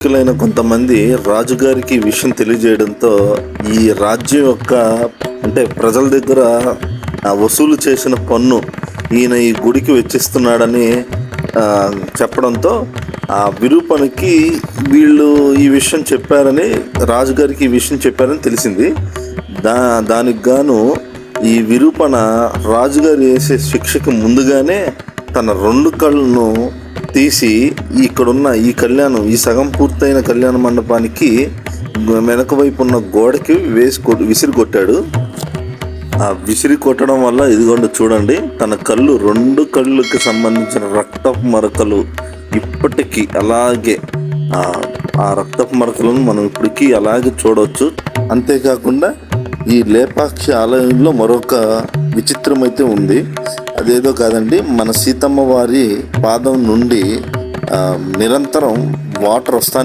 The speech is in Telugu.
నాయకులైన కొంతమంది రాజుగారికి ఈ విషయం తెలియజేయడంతో ఈ రాజ్యం యొక్క అంటే ప్రజల దగ్గర వసూలు చేసిన పన్ను ఈయన ఈ గుడికి వెచ్చిస్తున్నాడని చెప్పడంతో ఆ విరూపణకి వీళ్ళు ఈ విషయం చెప్పారని రాజుగారికి ఈ విషయం చెప్పారని తెలిసింది. దా దానికి గాను ఈ విరూపణ రాజుగారు వేసే శిక్షకు ముందుగానే తన రెండు కళ్ళను తీసి ఇక్కడున్న ఈ కళ్యాణం ఈ సగం పూర్తయిన కళ్యాణ మండపానికి వెనక వైపు ఉన్న గోడకి వేసి కొ- విసిరి కొట్టాడు. ఆ విసిరి కొట్టడం వల్ల ఇదిగోండి చూడండి తన కళ్ళు రెండు కళ్ళకి సంబంధించిన రక్తపు మరకలు ఇప్పటికీ అలాగే ఆ రక్తపు మరకలను మనం ఇప్పటికీ అలాగే చూడవచ్చు అంతేకాకుండా ఈ లేపాక్షి ఆలయంలో మరొక విచిత్రం అయితే ఉంది. అదేదో కాదండి మన సీతమ్మ వారి పాదం నుండి ఆ, నిరంతరం వాటర్ వస్తానే